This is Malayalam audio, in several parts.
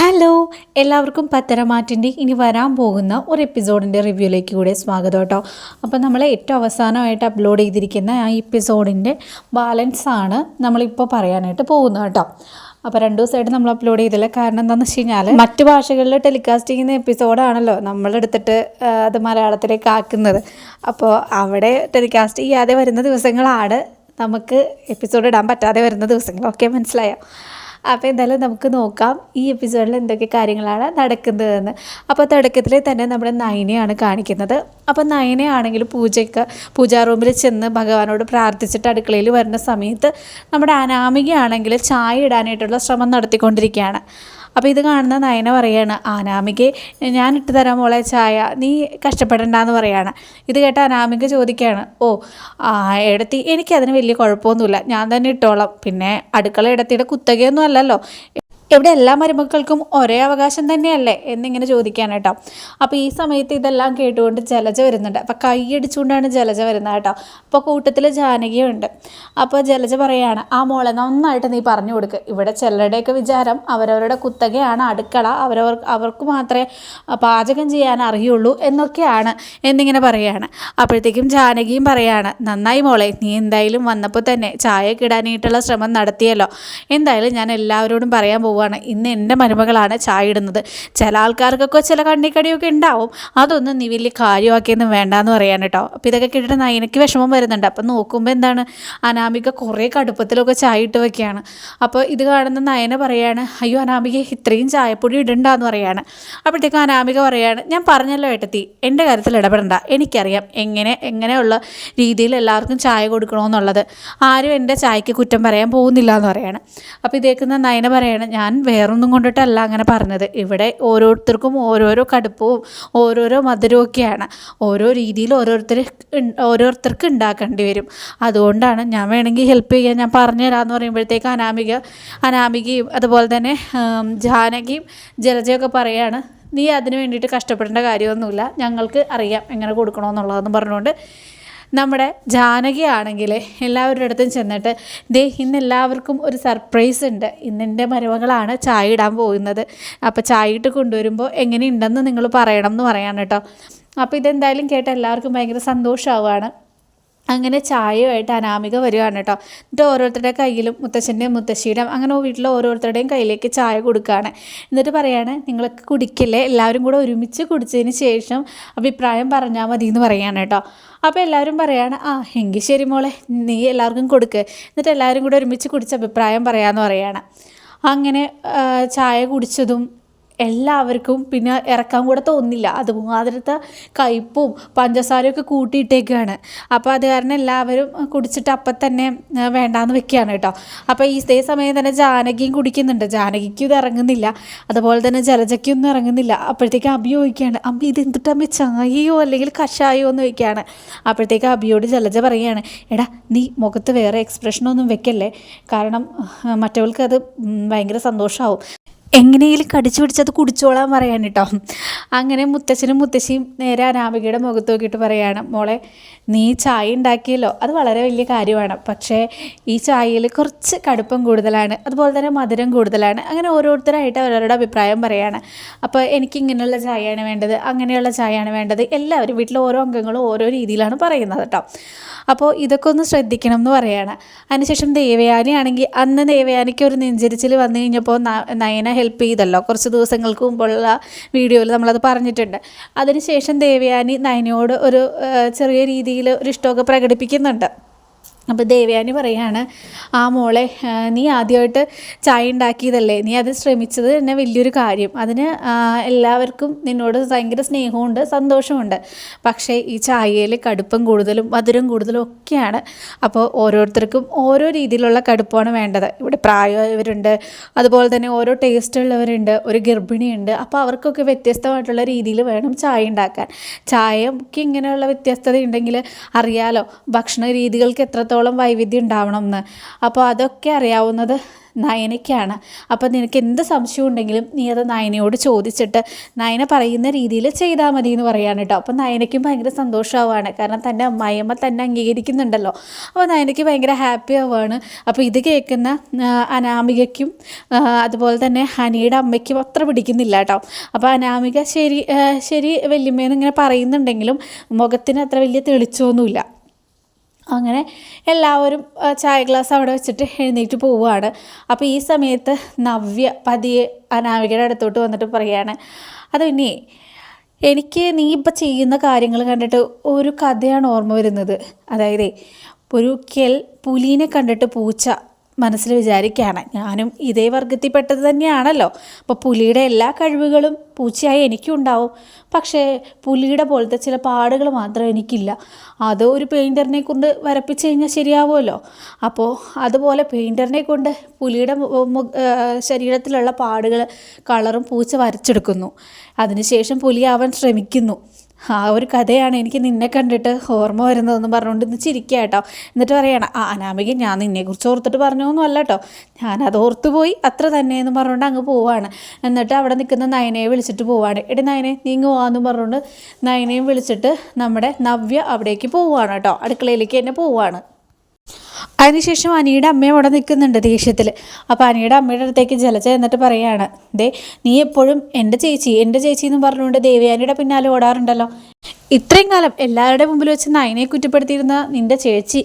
ഹലോ എല്ലാവർക്കും പത്തരമാറ്റിന്റെ ഇനി വരാൻ പോകുന്ന ഒരു എപ്പിസോഡിന്റെ റിവ്യൂയിലേക്ക് കൂടെ സ്വാഗതം കേട്ടോ. അപ്പോൾ നമ്മൾ ഏറ്റവും അവസാനമായിട്ട് അപ്ലോഡ് ചെയ്തിരിക്കുന്ന ആ എപ്പിസോഡിന്റെ ബാലൻസ് ആണ് നമ്മളിപ്പോൾ പറയാനായിട്ട് പോകുന്നത് കേട്ടോ. അപ്പോൾ രണ്ട് ദിവസമായിട്ട് നമ്മൾ അപ്ലോഡ് ചെയ്തില്ല. കാരണം എന്താണെന്ന് വെച്ച് കഴിഞ്ഞാൽ മറ്റു ഭാഷകളിൽ ടെലികാസ്റ്റ് ചെയ്യുന്ന എപ്പിസോഡാണല്ലോ നമ്മളെടുത്തിട്ട് അത് മലയാളത്തിലേക്ക് ആക്കുന്നത്. അപ്പോൾ അവിടെ ടെലികാസ്റ്റ് ചെയ്യാതെ വരുന്ന ദിവസങ്ങളാണ് നമുക്ക് എപ്പിസോഡ് ഇടാൻ പറ്റാതെ വരുന്ന ദിവസങ്ങൾ. ഓക്കെ മനസ്സിലായോ? അപ്പോൾ എന്തായാലും നമുക്ക് നോക്കാം ഈ എപ്പിസോഡിൽ എന്തൊക്കെ കാര്യങ്ങളാണ് നടക്കുന്നതെന്ന്. അപ്പോൾ തുടക്കത്തിൽ തന്നെ നമ്മുടെ നയനയാണ് കാണിക്കുന്നത്. അപ്പോൾ നയനയാണെങ്കിൽ പൂജയ്ക്ക് പൂജാ റൂമിൽ ചെന്ന് ഭഗവാനോട് പ്രാർത്ഥിച്ചിട്ട് അടുക്കളയിൽ വരുന്ന സമയത്ത് നമ്മുടെ അനാമികയാണെങ്കിൽ ചായ ഇടാനായിട്ടുള്ള ശ്രമം നടത്തിക്കൊണ്ടിരിക്കുകയാണ്. അപ്പോൾ ഇത് കാണുന്ന നയന പറയാണ് അനാമികെ ഞാൻ ഇട്ട് തരാം മോളെ ചായ നീ കഷ്ടപ്പെടണ്ടെന്ന് പറയാണ്. ഇത് കേട്ട അനാമിക ചോദിക്കുകയാണ് ഓ എടത്തി എനിക്കതിന് വലിയ കുഴപ്പമൊന്നുമില്ല ഞാൻ തന്നെ ഇട്ടോളാം പിന്നെ അടുക്കള ഇടത്തിയുടെ കുത്തകയൊന്നും അല്ലല്ലോ ഇവിടെ എല്ലാ മരുമക്കൾക്കും ഒരേ അവകാശം തന്നെയല്ലേ എന്നിങ്ങനെ ചോദിക്കാൻ കേട്ടോ. അപ്പോൾ ഈ സമയത്ത് ഇതെല്ലാം കേട്ടുകൊണ്ട് ജലജ വരുന്നുണ്ട്. അപ്പോൾ കൈയടിച്ചുകൊണ്ടാണ് ജലജ വരുന്നത് കേട്ടോ. അപ്പോൾ കൂട്ടത്തിൽ ജാനകിയുണ്ട്. അപ്പോൾ ജലജ പറയുകയാണ് ആ മോളെ നന്നായിട്ട് നീ പറഞ്ഞു കൊടുക്ക്. ഇവിടെ ചിലരുടെയൊക്കെ വിചാരം അവരവരുടെ കുത്തകയാണ് അടുക്കള അവരവർ അവർക്ക് മാത്രമേ പാചകം ചെയ്യാൻ അറിയുള്ളൂ എന്നൊക്കെയാണ് എന്നിങ്ങനെ പറയുകയാണ് അപ്പോഴത്തേക്കും ജാനകിയും പറയാണ് നന്നായി മോളെ നീ എന്തായാലും വന്നപ്പോൾ തന്നെ ചായ കിടാനായിട്ടുള്ള ശ്രമം നടത്തിയല്ലോ. എന്തായാലും ഞാൻ എല്ലാവരോടും പറയാൻ പോവുകയാണ് ഇന്ന് എന്റെ മരുമകളാണ് ചായ ഇടുന്നത്. ചില ആൾക്കാർക്കൊക്കെ ചില കണ്ണിക്കടിയൊക്കെ ഉണ്ടാവും. അതൊന്നും നീ വലിയ കാര്യമാക്കിയൊന്നും വേണ്ടാന്ന് പറയാൻ കേട്ടോ. അപ്പോൾ ഇതൊക്കെ കേട്ടിട്ട് നയനയ്ക്ക് വിഷമം വരുന്നുണ്ട്. അപ്പം നോക്കുമ്പോൾ എന്താണ്? അനാമിക കുറേ കടുപ്പത്തിലൊക്കെ ചായ ഇട്ട് വെക്കുകയാണ്. അപ്പോൾ ഇത് കാണുന്ന നയന പറയാണ് അയ്യോ അനാമിക ഇത്രയും ചായപ്പൊടി ഇടണ്ടെന്ന് പറയാണ്. അപ്പോഴത്തേക്കും അനാമിക പറയാണ് ഞാൻ പറഞ്ഞല്ലോ ഏട്ടത്തി എന്റെ കാര്യത്തിൽ ഇടപെടണ്ട. എനിക്കറിയാം എങ്ങനെ എങ്ങനെയുള്ള രീതിയിൽ എല്ലാവർക്കും ചായ കൊടുക്കണമെന്നുള്ളത് ആരും എന്റെ ചായക്ക് കുറ്റം പറയാൻ പോകുന്നില്ല എന്ന് പറയാണ്. അപ്പോൾ ഇതേക്കുന്ന നയന പറയാണ് ഞാൻ വേറൊന്നും കൊണ്ടിട്ടല്ല അങ്ങനെ പറഞ്ഞത്. ഇവിടെ ഓരോരുത്തർക്കും ഓരോരോ കടുപ്പവും ഓരോരോ മധുരവും ഒക്കെയാണ് ഓരോ രീതിയിൽ ഓരോരുത്തർ ഓരോരുത്തർക്ക് ഉണ്ടാക്കേണ്ടി വരും. അതുകൊണ്ടാണ് ഞാൻ വേണമെങ്കിൽ ഹെൽപ്പ് ചെയ്യാൻ ഞാൻ പറഞ്ഞു തരാമെന്ന് പറയുമ്പോഴത്തേക്ക് അനാമിക അനാമികയും അതുപോലെ തന്നെ ജാനകിയും ജലജയൊക്കെ പറയാണ് നീ അതിന് വേണ്ടിയിട്ട് കഷ്ടപ്പെടേണ്ട കാര്യമൊന്നുമില്ല. ഞങ്ങൾക്ക് അറിയാം എങ്ങനെ കൊടുക്കണമെന്നുള്ളതെന്ന് പറഞ്ഞുകൊണ്ട് നമ്മുടെ ജാനകിയാണെങ്കിൽ എല്ലാവരുടെ അടുത്തും ചെന്നിട്ട് ദേ ഇന്ന് എല്ലാവർക്കും ഒരു സർപ്രൈസ് ഉണ്ട്. ഇന്ന് എന്റെ മരുമകളാണ് ചായ ഇടാൻ പോകുന്നത്. അപ്പോൾ ചായ ഇട്ട് കൊണ്ടുവരുമ്പോൾ എങ്ങനെയുണ്ടെന്ന് നിങ്ങൾ പറയണം എന്ന് പറയാൻ കേട്ടോ. അപ്പോൾ ഇതെന്തായാലും കേട്ട് എല്ലാവർക്കും ഭയങ്കര സന്തോഷമാവുകയാണ് അങ്ങനെ ചായയുമായിട്ട് അനാമിക വരികയാണ് കേട്ടോ. എന്നിട്ട് ഓരോരുത്തരുടെ കയ്യിലും മുത്തശ്ശന്റെയും മുത്തശ്ശിയുടെയും അങ്ങനെ വീട്ടിലെ ഓരോരുത്തരുടെയും കയ്യിലേക്ക് ചായ കൊടുക്കുകയാണ്. എന്നിട്ട് പറയുകയാണ് നിങ്ങളൊക്കെ കുടിക്കില്ലേ? എല്ലാവരും കൂടെ ഒരുമിച്ച് കുടിച്ചതിന് ശേഷം അഭിപ്രായം പറഞ്ഞാൽ മതി എന്ന് പറയുകയാണ് കേട്ടോ. അപ്പോൾ എല്ലാവരും പറയുകയാണ് ആ എങ്കിൽ ശരി മോളെ നീ എല്ലാവർക്കും കൊടുക്ക്. എന്നിട്ട് എല്ലാവരും കൂടെ ഒരുമിച്ച് കുടിച്ച് അഭിപ്രായം പറയാമെന്ന് പറയാണ്. അങ്ങനെ ചായ കുടിച്ചതും എല്ലാവർക്കും പിന്നെ ഇറക്കാൻ കൂടെ തോന്നില്ല. അതുമാതിരത്തെ കയ്പും പഞ്ചസാരയൊക്കെ കൂട്ടിയിട്ടേക്കാണ്. അപ്പോൾ അത് കാരണം എല്ലാവരും കുടിച്ചിട്ട് അപ്പം തന്നെ വേണ്ടാന്ന് വെക്കുകയാണ് കേട്ടോ. അപ്പോൾ ഈ ഇതേ സമയം തന്നെ ജാനകിയും കുടിക്കുന്നുണ്ട്. ജാനകിക്കും ഇത് ഇറങ്ങുന്നില്ല. അതുപോലെ തന്നെ ജലജയ്ക്കൊന്നും ഇറങ്ങുന്നില്ല. അപ്പോഴത്തേക്ക് അബി ചോദിക്കുകയാണ് അമ്മ ഇത് എന്തിട്ടമ്മ ചായയോ അല്ലെങ്കിൽ കഷായോ എന്ന് ചോദിക്കുകയാണ്. അപ്പോഴത്തേക്ക് അബിയോട് ജലജ പറയുകയാണ് എടാ നീ മുഖത്ത് വേറെ എക്സ്പ്രഷനൊന്നും വെക്കല്ലേ? കാരണം മറ്റവൾക്ക് അത് ഭയങ്കര സന്തോഷമാവും എങ്ങനെയെങ്കിലും കടിച്ചു പിടിച്ചത് കുടിച്ചോളാൻ പറയാൻ കേട്ടോ അങ്ങനെ മുത്തച്ഛനും മുത്തശ്ശിയും നേരെ അനാമികയുടെ മുഖത്ത് നോക്കിയിട്ട് പറയാണ് മോളെ നീ ചായ ഉണ്ടാക്കിയല്ലോ. അത് വളരെ വലിയ കാര്യമാണ്. പക്ഷേ ഈ ചായയിൽ കുറച്ച് കടുപ്പം കൂടുതലാണ്. അതുപോലെ തന്നെ മധുരം കൂടുതലാണ്. അങ്ങനെ ഓരോരുത്തരായിട്ട് അവരവരുടെ അഭിപ്രായം പറയാണ്. അപ്പോൾ എനിക്ക് ഇങ്ങനെയുള്ള ചായയാണ് വേണ്ടത് അങ്ങനെയുള്ള ചായയാണ് വേണ്ടത്. എല്ലാവരും വീട്ടിലെ ഓരോ അംഗങ്ങളും ഓരോ രീതിയിലാണ് പറയുന്നത് കേട്ടോ. അപ്പോൾ ഇതൊക്കെ ഒന്ന് ശ്രദ്ധിക്കണം എന്ന് പറയാണ്. അതിനുശേഷം ദേവയാനി ആണെങ്കിൽ അന്ന് ദേവയാനിക്ക് ഒരു നെഞ്ചരിച്ചിൽ വന്നു കഴിഞ്ഞപ്പോൾ നയന ഹെൽപ്പ് ചെയ്തല്ലോ. കുറച്ച് ദിവസങ്ങൾക്ക് മുമ്പുള്ള വീഡിയോയിൽ നമ്മളത് പറഞ്ഞിട്ടുണ്ട്. അതിനുശേഷം ദേവയാനി നയനയോട് ഒരു ചെറിയ രീതിയിൽ ഒരു ഇഷ്ടമൊക്കെ പ്രകടിപ്പിക്കുന്നുണ്ട്. അപ്പോൾ ദേവയാനി പറയാണ് ആ മോളെ നീ ആദ്യമായിട്ട് ചായ ഉണ്ടാക്കിയതല്ലേ? നീ അത് ശ്രമിച്ചത് തന്നെ വലിയൊരു കാര്യം. അതിന് എല്ലാവർക്കും നിന്നോട് ഭയങ്കര സ്നേഹമുണ്ട് സന്തോഷമുണ്ട്. പക്ഷേ ഈ ചായയിൽ കടുപ്പം കൂടുതലും മധുരം കൂടുതലും ഒക്കെയാണ്. അപ്പോൾ ഓരോരുത്തർക്കും ഓരോ രീതിയിലുള്ള കടുപ്പമാണ് വേണ്ടത്. ഇവിടെ പ്രായമായവരുണ്ട് അതുപോലെ തന്നെ ഓരോ ടേസ്റ്റ് ഉള്ളവരുണ്ട് ഒരു ഗർഭിണിയുണ്ട്. അപ്പോൾ അവർക്കൊക്കെ വ്യത്യസ്തമായിട്ടുള്ള രീതിയിൽ വേണം ചായ ഉണ്ടാക്കാൻ. ചായക്ക് ഇങ്ങനെയുള്ള വ്യത്യസ്തത ഉണ്ടെങ്കിൽ അറിയാലോ ഭക്ഷണ രീതികൾക്ക് എത്രത്തോളം എത്രത്തോളം വൈവിധ്യം ഉണ്ടാവണം എന്ന്. അപ്പോൾ അതൊക്കെ അറിയാവുന്നത് നയനയ്ക്കാണ്. അപ്പം നിനക്ക് എന്ത് സംശയം ഉണ്ടെങ്കിലും നീ അത് നയനയോട് ചോദിച്ചിട്ട് നയന പറയുന്ന രീതിയിൽ ചെയ്താൽ മതി എന്ന് പറയാണ് കേട്ടോ. അപ്പം നയനയ്ക്കും ഭയങ്കര സന്തോഷമാവാണ് കാരണം തന്റെ അമ്മായിയമ്മ തന്നെ അംഗീകരിക്കുന്നുണ്ടല്ലോ. അപ്പോൾ നയനയ്ക്ക് ഭയങ്കര ഹാപ്പി ആവാണ് അപ്പോൾ ഇത് കേൾക്കുന്ന അനാമികയ്ക്കും അതുപോലെ തന്നെ ഹനിയുടെ അമ്മയ്ക്കും അത്ര പിടിക്കുന്നില്ല കേട്ടോ. അപ്പോൾ അനാമിക ശരി ശരി വല്യമ്മേന്ന് ഇങ്ങനെ പറയുന്നുണ്ടെങ്കിലും മുഖത്തിന് അത്ര വലിയ തെളിച്ചമൊന്നുമില്ല. അങ്ങനെ എല്ലാവരും ചായ ഗ്ലാസ് അവിടെ വെച്ചിട്ട് എഴുന്നേറ്റ് പോവുകയാണ്. അപ്പോൾ ഈ സമയത്ത് നവ്യ പതിയെ അനാമികയുടെ അടുത്തോട്ട് വന്നിട്ട് പറയാണ് അത് പിന്നെ എനിക്ക് നീ ഇപ്പം ചെയ്യുന്ന കാര്യങ്ങൾ കണ്ടിട്ട് ഒരു കഥയാണ് ഓർമ്മ വരുന്നത്. അതായത് ഒരു കെൽ പുലീനെ കണ്ടിട്ട് പൂച്ച മനസ്സിൽ വിചാരിക്കുകയാണ്. ഞാനും ഇതേ വർഗത്തിൽപ്പെട്ടത് തന്നെയാണല്ലോ. അപ്പോൾ പുലിയുടെ എല്ലാ കഴിവുകളും പൂച്ചയായി എനിക്കും ഉണ്ടാവും പക്ഷേ പുലിയുടെ പോലത്തെ ചില പാടുകൾ മാത്രം എനിക്കില്ല. അത് ഒരു പെയിന്ററിനെ കൊണ്ട് വരപ്പിച്ച് കഴിഞ്ഞാൽ ശരിയാവുമല്ലോ. അപ്പോൾ അതുപോലെ പെയിന്ററിനെ കൊണ്ട് പുലിയുടെ ശരീരത്തിലുള്ള പാടുകൾ കളറും പൂച്ച വരച്ചെടുക്കുന്നു. അതിനുശേഷം പുലിയാവാൻ ശ്രമിക്കുന്നു. ആ ഒരു കഥയാണ് എനിക്ക് നിന്നെ കണ്ടിട്ട് ഓർമ്മ വരുന്നതെന്ന് പറഞ്ഞുകൊണ്ട് ഇന്ന് ചിരിക്കുക കേട്ടോ. എന്നിട്ട് പറയണം ആ അനാമിക ഞാൻ നിന്നെക്കുറിച്ച് ഓർത്തിട്ട് പറഞ്ഞൊന്നും അല്ല കേട്ടോ. ഞാനത് ഓർത്തുപോയി അത്ര തന്നെ എന്ന് പറഞ്ഞുകൊണ്ട് അങ്ങ് പോവാണ്. എന്നിട്ട് അവിടെ നിൽക്കുന്ന നയനയെ വിളിച്ചിട്ട് പോവാണ്. എടി നയനെ നീങ്ങ് പോവാന്ന് പറഞ്ഞുകൊണ്ട് നയനയും വിളിച്ചിട്ട് നമ്മുടെ നവ്യ അവിടേക്ക് പോവുകയാണ് കേട്ടോ. അടുക്കളയിലേക്ക് തന്നെ പോവുകയാണ് അതിനുശേഷം അനിയുടെ അമ്മയും അവിടെ നിൽക്കുന്നുണ്ട് ദേഷ്യത്തിൽ. അപ്പോൾ അനിയുടെ അമ്മയുടെ അടുത്തേക്ക് ജലജ എന്നിട്ട് പറയാണ് ദേ നീ എപ്പോഴും എന്റെ ചേച്ചി എന്റെ ചേച്ചി എന്ന് പറഞ്ഞുകൊണ്ട് ദേവയാനിയുടെ പിന്നാലെ ഓടാറുണ്ടല്ലോ. ഇത്രയും കാലം എല്ലാവരുടെ മുമ്പിൽ വെച്ച് നയനെ കുറ്റപ്പെടുത്തിയിരുന്ന നിന്റെ ചേച്ചി.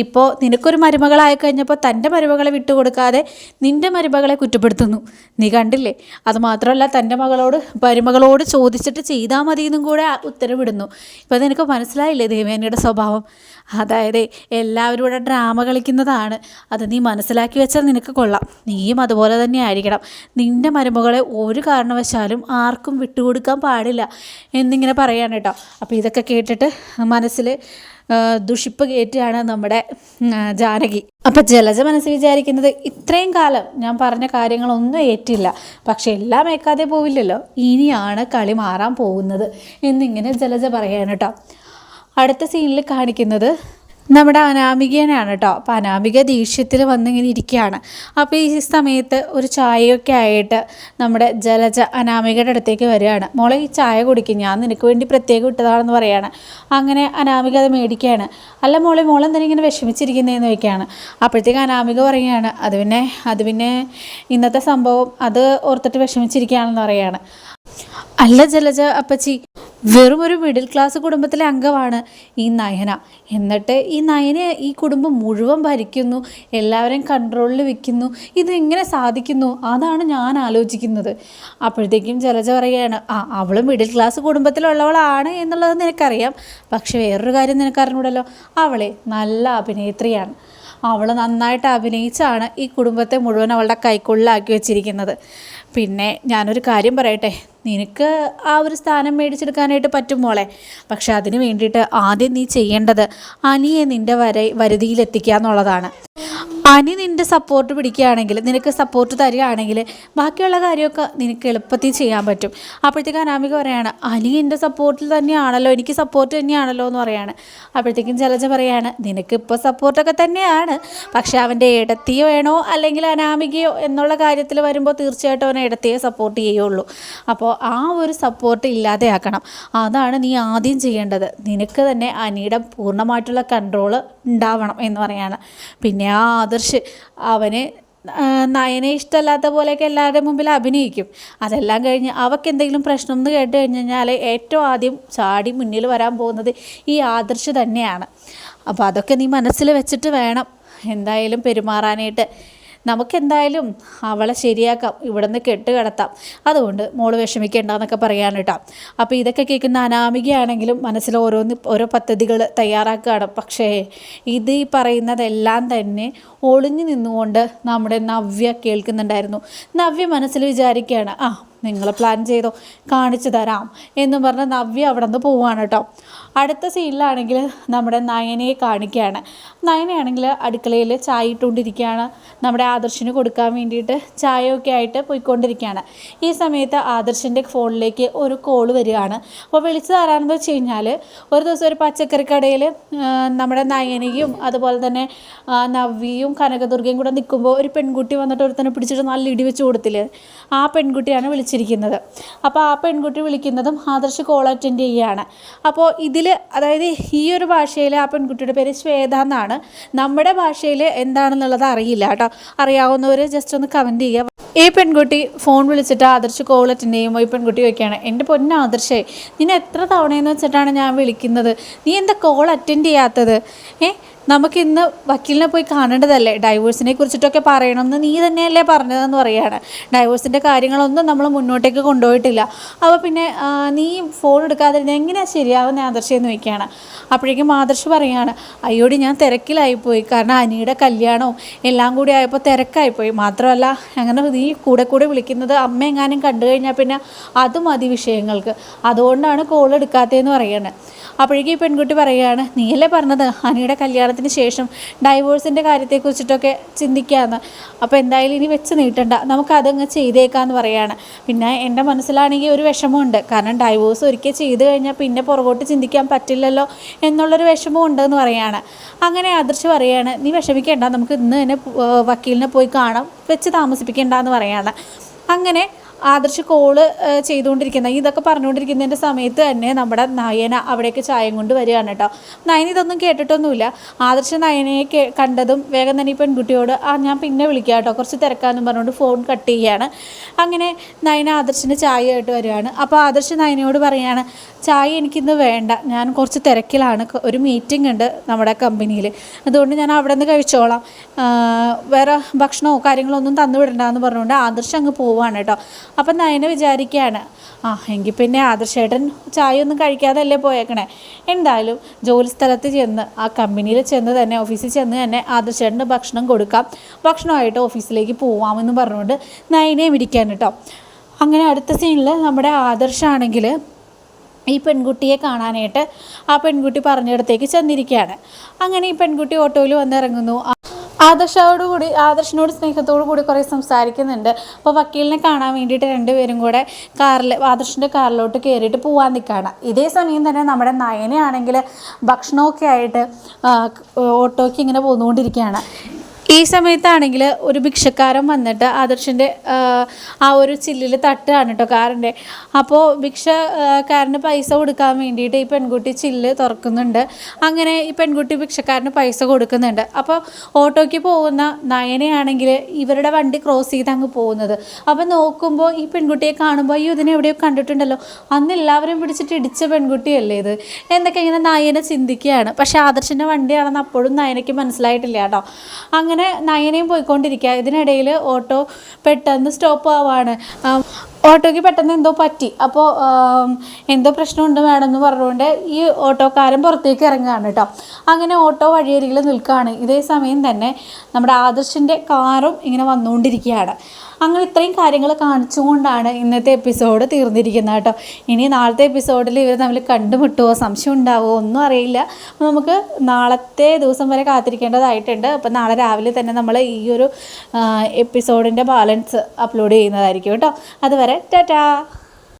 ഇപ്പോൾ നിനക്കൊരു മരുമകളായി കഴിഞ്ഞപ്പോൾ തന്റെ മരുമകളെ വിട്ടുകൊടുക്കാതെ നിന്റെ മരുമകളെ കുറ്റപ്പെടുത്തുന്നു. നീ കണ്ടില്ലേ? അതുമാത്രമല്ല തന്റെ മകളോട് മരുമകളോട് ചോദിച്ചിട്ട് ചെയ്താൽ മതി എന്നും കൂടെ ഉത്തരവിടുന്നു. ഇപ്പോൾ നിനക്ക് മനസ്സിലായില്ലേ ദേവയാനിയുടെ സ്വഭാവം? അതായത് എല്ലാവരും ഇവിടെ ഡ്രാമ കളിക്കുന്നതാണ് അത് നീ മനസ്സിലാക്കി വെച്ചാൽ നിനക്ക് കൊള്ളാം. നീയും അതുപോലെ തന്നെ ആയിരിക്കണം. നിന്റെ മരുമകളെ ഒരു കാരണവശാലും ആർക്കും വിട്ടുകൊടുക്കാൻ പാടില്ല എന്നിങ്ങനെ പറയാണ് കേട്ടോ. അപ്പോൾ ഇതൊക്കെ കേട്ടിട്ട് മനസ്സിൽ ദുഷിപ്പ് കയറ്റിയാണ് നമ്മുടെ ജാനകി. അപ്പം ജലജ മനസ്സിൽ വിചാരിക്കുന്നത് ഇത്രയും കാലം ഞാൻ പറഞ്ഞ കാര്യങ്ങളൊന്നും ഏറ്റില്ല. പക്ഷെ എല്ലാം ഏക്കാതെ പോവില്ലല്ലോ. ഇനിയാണ് കളി മാറാൻ പോകുന്നത് എന്നിങ്ങനെ ജലജ പറയാണ് കേട്ടോ. അടുത്ത സീനിൽ കാണിക്കുന്നത് നമ്മുടെ അനാമികേനാണ് കേട്ടോ അപ്പോൾ അനാമിക ദേഷ്യത്തിൽ വന്നിങ്ങനെ ഇരിക്കുകയാണ് അപ്പോൾ ഈ സമയത്ത് ഒരു ചായയൊക്കെ ആയിട്ട് നമ്മുടെ ജലജ അനാമികയുടെ അടുത്തേക്ക് വരികയാണ്. മോളെ ഈ ചായ കുടിക്കും. ഞാൻ നിനക്ക് വേണ്ടി പ്രത്യേകം ഇട്ടതാണെന്ന് പറയാണ്. അങ്ങനെ അനാമിക അത് മേടിക്കുകയാണ്. അല്ല മോളെ മോളെ തന്നെ ഇങ്ങനെ വിഷമിച്ചിരിക്കുന്നതെന്ന് വയ്ക്കുകയാണ് അപ്പോഴത്തേക്ക് അനാമിക പറയുകയാണ് അത് പിന്നെ അത് പിന്നെ ഇന്നത്തെ സംഭവം അത് ഓർത്തിട്ട് വിഷമിച്ചിരിക്കുകയാണെന്ന് പറയുകയാണ് അല്ല ജലജ അപ്പച്ചി വെറും ഒരു മിഡിൽ ക്ലാസ് കുടുംബത്തിലെ അംഗമാണ് ഈ നയന. എന്നിട്ട് ഈ നയനെ ഈ കുടുംബം മുഴുവൻ ഭരിക്കുന്നു എല്ലാവരെയും കൺട്രോളിൽ വെക്കുന്നു ഇതെങ്ങനെ സാധിക്കുന്നു? അതാണ് ഞാൻ ആലോചിക്കുന്നത്. അപ്പോഴത്തേക്കും ജലജ പറയുകയാണ് ആ അവൾ മിഡിൽ ക്ലാസ് കുടുംബത്തിലുള്ളവളാണ് എന്നുള്ളത് നിനക്കറിയാം. പക്ഷെ വേറൊരു കാര്യം നിനക്കറിഞ്ഞൂടല്ലോ. അവളെ നല്ല അഭിനേത്രിയാണ്. അവൾ നന്നായിട്ട് അഭിനയിച്ചാണ് ഈ കുടുംബത്തെ മുഴുവൻ അവളുടെ കൈക്കുള്ളിലാക്കി വെച്ചിരിക്കുന്നത്. പിന്നെ ഞാനൊരു കാര്യം പറയട്ടെ. നിനക്ക് ആ ഒരു സ്ഥാനം മേടിച്ചെടുക്കാനായിട്ട് പറ്റും മോളെ. പക്ഷെ അതിന് വേണ്ടിയിട്ട് ആദ്യം നീ ചെയ്യേണ്ടത് അനിയെ നിന്റെ വര വരുതിയിലെത്തിക്കുക എന്നുള്ളതാണ്. അനി നിന്റെ സപ്പോർട്ട് പിടിക്കുകയാണെങ്കിൽ നിനക്ക് സപ്പോർട്ട് തരികയാണെങ്കിൽ ബാക്കിയുള്ള കാര്യമൊക്കെ നിനക്ക് എളുപ്പത്തിൽ ചെയ്യാൻ പറ്റും. അപ്പോഴത്തേക്ക് അനാമിക പറയാണ് അനി എന്റെ സപ്പോർട്ടിൽ തന്നെയാണല്ലോ എനിക്ക് സപ്പോർട്ട് തന്നെയാണല്ലോ എന്ന് പറയാണ്. അപ്പോഴത്തേക്കും ജലജ പറയാണ് നിനക്ക് ഇപ്പോൾ സപ്പോർട്ടൊക്കെ തന്നെയാണ്. പക്ഷെ അവന്റെ ഇടത്തിയോ വേണോ അല്ലെങ്കിൽ അനാമികയോ എന്നുള്ള കാര്യത്തിൽ വരുമ്പോൾ തീർച്ചയായിട്ടും അവൻ ഇടത്തിയെ സപ്പോർട്ട് ചെയ്യുള്ളൂ. അപ്പോൾ ആ ഒരു സപ്പോർട്ട് ഇല്ലാതെയാക്കണം അതാണ് നീ ആദ്യം ചെയ്യേണ്ടത്. നിനക്ക് തന്നെ അനിയുടെ പൂർണമായിട്ടുള്ള കൺട്രോൾ ഉണ്ടാവണം എന്ന് പറയാണ്. പിന്നെ ആ ആദർശ് അവന് നയനെ ഇഷ്ടമല്ലാത്ത പോലെയൊക്കെ എല്ലാവരുടെ മുമ്പിൽ അഭിനയിക്കും. അതെല്ലാം കഴിഞ്ഞ് അവൾക്ക് എന്തെങ്കിലും പ്രശ്നം എന്ന് കേട്ട് കഴിഞ്ഞ് കഴിഞ്ഞാൽ ഏറ്റവും ആദ്യം ചാടി മുന്നിൽ വരാൻ പോകുന്നത് ഈ ആദർശ് തന്നെയാണ്. അപ്പോൾ അതൊക്കെ നീ മനസ്സിൽ വെച്ചിട്ട് വേണം. എന്തായാലും പെരുമാറാനായിട്ട്. നമുക്കെന്തായാലും അവളെ ശരിയാക്കാം ഇവിടെ നിന്ന് കെട്ട് കിടത്താം. അതുകൊണ്ട് മോൾ വിഷമിക്കേണ്ടെന്നൊക്കെ പറയാൻ കേട്ടോ. അപ്പോൾ ഇതൊക്കെ കേൾക്കുന്ന അനാമികയാണെങ്കിലും മനസ്സിൽ ഓരോന്ന് ഓരോ പദ്ധതികൾ തയ്യാറാക്കുകയാണ്. പക്ഷേ ഇത് ഈ പറയുന്നതെല്ലാം തന്നെ ഒളിഞ്ഞു നിന്നുകൊണ്ട് നമ്മുടെ നവ്യ കേൾക്കുന്നുണ്ടായിരുന്നു. നവ്യ മനസ്സിൽ വിചാരിക്കുകയാണ് ആ നിങ്ങൾ പ്ലാൻ ചെയ്തോ. കാണിച്ചു തരാം എന്ന് പറഞ്ഞ് നവ്യ അവിടെ നിന്ന് പോവുകയാണ് കേട്ടോ അടുത്ത സീനിലാണെങ്കിൽ നമ്മുടെ നയനയെ കാണിക്കുകയാണ് നയനയാണെങ്കിൽ അടുക്കളയിൽ ചായ ഇട്ടുകൊണ്ടിരിക്കുകയാണ്. നമ്മുടെ ആദർശിന് കൊടുക്കാൻ വേണ്ടിയിട്ട് ചായയൊക്കെ ആയിട്ട് പോയിക്കൊണ്ടിരിക്കുകയാണ്. ഈ സമയത്ത് ആദർശിന്റെ ഫോണിലേക്ക് ഒരു കോൾ വരികയാണ്. അപ്പോൾ വിളിച്ചു തരാമെന്ന് വെച്ച് കഴിഞ്ഞാൽ ഒരു ദിവസം ഒരു പച്ചക്കറി കടയിൽ നമ്മുടെ നയനയും അതുപോലെ തന്നെ നവ്യയും കനകദുർഗയും കൂടെ നിൽക്കുമ്പോൾ ഒരു പെൺകുട്ടി വന്നിട്ട് ഒരുത്തനെ പിടിച്ചിട്ട് നല്ല ഇടി വെച്ച് കൊടുത്തില്ലേ? ആ പെൺകുട്ടിയാണ് വിളിച്ചിരിക്കുന്നത്. അപ്പോൾ ആ പെൺകുട്ടി വിളിക്കുന്നതും ആദർശ് കോൾ അറ്റൻഡ് ചെയ്യുകയാണ് അപ്പോൾ ഇതിൽ അതായത് ഈ ഒരു ഭാഷയിൽ ആ പെൺകുട്ടിയുടെ പേര് ശ്വേത എന്നാണ്. നമ്മുടെ ഭാഷയിൽ എന്താണെന്നുള്ളത് അറിയില്ല കേട്ടോ. അറിയാവുന്നവർ ജസ്റ്റ് ഒന്ന് കമന്റ് ചെയ്യുക. ഈ പെൺകുട്ടി ഫോൺ വിളിച്ചിട്ട് ആദർശ് കോൾ അറ്റൻഡ് ചെയ്യുമ്പോൾ ഈ പെൺകുട്ടി വയ്ക്കുകയാണ് എന്റെ പൊന്ന ആദർശേ നിന്നെ എത്ര തവണയെന്ന് വെച്ചിട്ടാണ് ഞാൻ വിളിക്കുന്നത്? നീ എന്താ കോൾ അറ്റൻഡ് ചെയ്യാത്തത്? ഏ? നമുക്കിന്ന് വക്കീലിനെ പോയി കാണേണ്ടതല്ലേ? ഡൈവേഴ്സിനെ കുറിച്ചിട്ടൊക്കെ പറയണമെന്ന് നീ തന്നെയല്ലേ പറഞ്ഞതെന്ന് പറയുകയാണ്. ഡൈവേഴ്സിന്റെ കാര്യങ്ങളൊന്നും നമ്മൾ മുന്നോട്ടേക്ക് കൊണ്ടുപോയിട്ടില്ല. അപ്പോൾ പിന്നെ നീ ഫോൺ എടുക്കാതിരുന്ന എങ്ങനെയാണ് ശരിയാവുന്ന ആദർശം എന്ന് ചോദിക്കുകയാണ്. അപ്പോഴേക്കും ആദർശ് പറയുകയാണ് അയ്യോടി ഞാൻ തിരക്കിലായിപ്പോയി. കാരണം അനിയുടെ കല്യാണവും എല്ലാം കൂടി ആയപ്പോൾ തിരക്കായിപ്പോയി. മാത്രമല്ല അങ്ങനെ നീ കൂടെ കൂടെ വിളിക്കുന്നത് അമ്മ എങ്ങാനും കണ്ടു കഴിഞ്ഞാൽ പിന്നെ അത് മതി വിഷയങ്ങൾക്ക്. അതുകൊണ്ടാണ് കോൾ എടുക്കാത്തതെന്ന് പറയുന്നത് അപ്പോഴേക്കും ഈ പെൺകുട്ടി പറയുകയാണ് നീയല്ലേ പറഞ്ഞത്? ഹനിയുടെ കല്യാണത്തിന് ശേഷം ഡൈവോഴ്സിന്റെ കാര്യത്തെക്കുറിച്ചിട്ടൊക്കെ ചിന്തിക്കാമെന്ന് അപ്പോൾ എന്തായാലും ഇനി വെച്ച് നീട്ടണ്ട. നമുക്കതങ്ങ് ചെയ്തേക്കാമെന്ന് പറയാണ്. പിന്നെ എന്റെ മനസ്സിലാണെങ്കിൽ ഒരു വിഷമമുണ്ട്. കാരണം ഡൈവോഴ്സ് ഒരിക്കൽ ചെയ്ത് കഴിഞ്ഞാൽ പിന്നെ പുറകോട്ട് ചിന്തിക്കാൻ പറ്റില്ലല്ലോ എന്നുള്ളൊരു വിഷമം ഉണ്ടെന്ന് പറയാണ്. അങ്ങനെ ആദർശ് പറയാണ് നീ വിഷമിക്കേണ്ട. നമുക്ക് ഇന്ന് തന്നെ വക്കീലിനെ പോയി കാണാം. വെച്ച് താമസിപ്പിക്കേണ്ട എന്ന് പറയാണ്. അങ്ങനെ ആദർശ് കോൾ ചെയ്തുകൊണ്ടിരിക്കുന്ന. ഇതൊക്കെ പറഞ്ഞുകൊണ്ടിരിക്കുന്നതിന്റെ സമയത്ത് തന്നെ നമ്മുടെ നയന അവിടേക്ക് ചായം കൊണ്ട് വരികയാണ് കേട്ടോ. നയന ഇതൊന്നും കേട്ടിട്ടൊന്നുമില്ല. ആദർശ് നയനയെ കണ്ടതും വേഗം തന്നെ ഈ പെൺകുട്ടിയോട് ആ ഞാൻ പിന്നെ വിളിക്കാം കേട്ടോ. കുറച്ച് തിരക്കാന്നും പറഞ്ഞുകൊണ്ട് ഫോൺ കട്ട് ചെയ്യുകയാണ്. അങ്ങനെ നയന ആദർശിന് ചായ ആയിട്ട് വരികയാണ്. അപ്പോൾ ആദർശ് നയനയോട് പറയാണ് ചായ എനിക്കിന്ന് വേണ്ട. ഞാൻ കുറച്ച് തിരക്കിലാണ്. ഒരു മീറ്റിംഗ് ഉണ്ട് നമ്മുടെ കമ്പനിയിൽ അതുകൊണ്ട് ഞാൻ അവിടെ നിന്ന് കഴിച്ചോളാം വേറെ ഭക്ഷണമോ കാര്യങ്ങളോ ഒന്നും തന്നു വിടണ്ടെന്ന് പറഞ്ഞുകൊണ്ട് ആദർശ് അങ്ങ് പോവാണ് കേട്ടോ. അപ്പം നയന വിചാരിക്കുകയാണ്. ആ എങ്കിൽ പിന്നെ ആദർശേട്ടൻ ചായ ഒന്നും കഴിക്കാതല്ലേ പോയേക്കണേ. എന്തായാലും ജോലി സ്ഥലത്ത് ചെന്ന് ആ കമ്പനിയിൽ ചെന്ന് തന്നെ ഓഫീസിൽ ചെന്ന് തന്നെ ആദർശേട്ടന് ഭക്ഷണം കൊടുക്കാം. ഭക്ഷണമായിട്ട് ഓഫീസിലേക്ക് പോവാമെന്ന് പറഞ്ഞുകൊണ്ട് നയനെ വിളിക്കാൻ കേട്ടോ. അങ്ങനെ അടുത്ത സീനിൽ നമ്മുടെ ആദർശാണെങ്കിൽ ഈ പെൺകുട്ടിയെ കാണാനായിട്ട് ആ പെൺകുട്ടി പറഞ്ഞിടത്തേക്ക് ചെന്നിരിക്കുകയാണ്. അങ്ങനെ ഈ പെൺകുട്ടി ഓട്ടോയിൽ വന്നിറങ്ങുന്നു. ആദർശോട് കൂടി ആദർശിനോട് സ്നേഹത്തോടു കൂടി കുറേ സംസാരിക്കുന്നുണ്ട്. അപ്പോൾ വക്കീലിനെ കാണാൻ വേണ്ടിയിട്ട് രണ്ടുപേരും കൂടെ കാറിൽ ആദർശിന്റെ കാറിലോട്ട് കയറിയിട്ട് പോകാൻ നിൽക്കുകയാണ്. ഇതേ സമയം തന്നെ നമ്മുടെ നയനയാണെങ്കിൽ ഭക്ഷണമൊക്കെ ആയിട്ട് ഓട്ടോയ്ക്ക് ഇങ്ങനെ പോന്നുകൊണ്ടിരിക്കുകയാണ്. ഈ സമയത്താണെങ്കിൽ ഒരു ഭിക്ഷക്കാരൻ വന്നിട്ട് ആദർശിന്റെ ആ ഒരു ചില്ലിൽ തട്ടുകയാണ് കേട്ടോ കാറിന്റെ അപ്പോൾ ഭിക്ഷക്കാരന് പൈസ കൊടുക്കാൻ വേണ്ടിയിട്ട് ഈ പെൺകുട്ടി ചില്ല് തുറക്കുന്നുണ്ട്. അങ്ങനെ ഈ പെൺകുട്ടി ഭിക്ഷക്കാരന് പൈസ കൊടുക്കുന്നുണ്ട്. അപ്പോൾ ഓട്ടോയ്ക്ക് പോകുന്ന നയനയാണെങ്കിൽ ഇവരുടെ വണ്ടി ക്രോസ് ചെയ്ത് അങ്ങ് പോകുന്നത്. അപ്പോൾ നോക്കുമ്പോൾ ഈ പെൺകുട്ടിയെ കാണുമ്പോൾ അയ്യോ ഇതിനെ എവിടെയോ കണ്ടിട്ടുണ്ടല്ലോ. അന്ന് എല്ലാവരും പിടിച്ചിട്ട് ഇടിച്ച പെൺകുട്ടിയല്ലേ ഇത്? എന്നൊക്കെ ഇങ്ങനെ നയന ചിന്തിക്കുകയാണ്. പക്ഷേ ആദർശിന്റെ വണ്ടിയാണെന്ന് അപ്പോഴും നയനയ്ക്ക് മനസ്സിലായിട്ടില്ല കേട്ടോ. അങ്ങനെ നയനയും പോയിക്കൊണ്ടിരിക്കുക. ഇതിനിടയിൽ ഓട്ടോ പെട്ടെന്ന് സ്റ്റോപ്പ് ആവാണ്. ഓട്ടോയ്ക്ക് പെട്ടെന്ന് എന്തോ പറ്റി. അപ്പോൾ എന്തോ പ്രശ്നമുണ്ട് മാഡം എന്ന് പറഞ്ഞുകൊണ്ട് ഈ ഓട്ടോക്കാരൻ പുറത്തേക്ക് ഇറങ്ങുകയാണ് കേട്ടോ. അങ്ങനെ ഓട്ടോ വഴിയരികിൽ നിൽക്കുകയാണ്. ഇതേ സമയം തന്നെ നമ്മുടെ ആദർശിന്റെ കാറും ഇങ്ങനെ വന്നുകൊണ്ടിരിക്കുകയാണ്. അങ്ങനെ ഇത്രയും കാര്യങ്ങൾ കാണിച്ചുകൊണ്ടാണ് ഇന്നത്തെ എപ്പിസോഡ് തീർന്നിരിക്കുന്നത് കേട്ടോ. ഇനി നാളത്തെ എപ്പിസോഡിൽ ഇവർ തമ്മിൽ കണ്ടുമുട്ടുമോ സംശയം ഉണ്ടാവുമോ ഒന്നും അറിയില്ല. അപ്പോൾ നമുക്ക് നാളത്തെ ദിവസം വരെ കാത്തിരിക്കേണ്ടതായിട്ടുണ്ട്. അപ്പോൾ നാളെ രാവിലെ തന്നെ നമ്മൾ ഈ ഒരു എപ്പിസോഡിന്റെ ബാലൻസ് അപ്ലോഡ് ചെയ്യുന്നതായിരിക്കും കേട്ടോ. അതുവരെ ടാറ്റാ!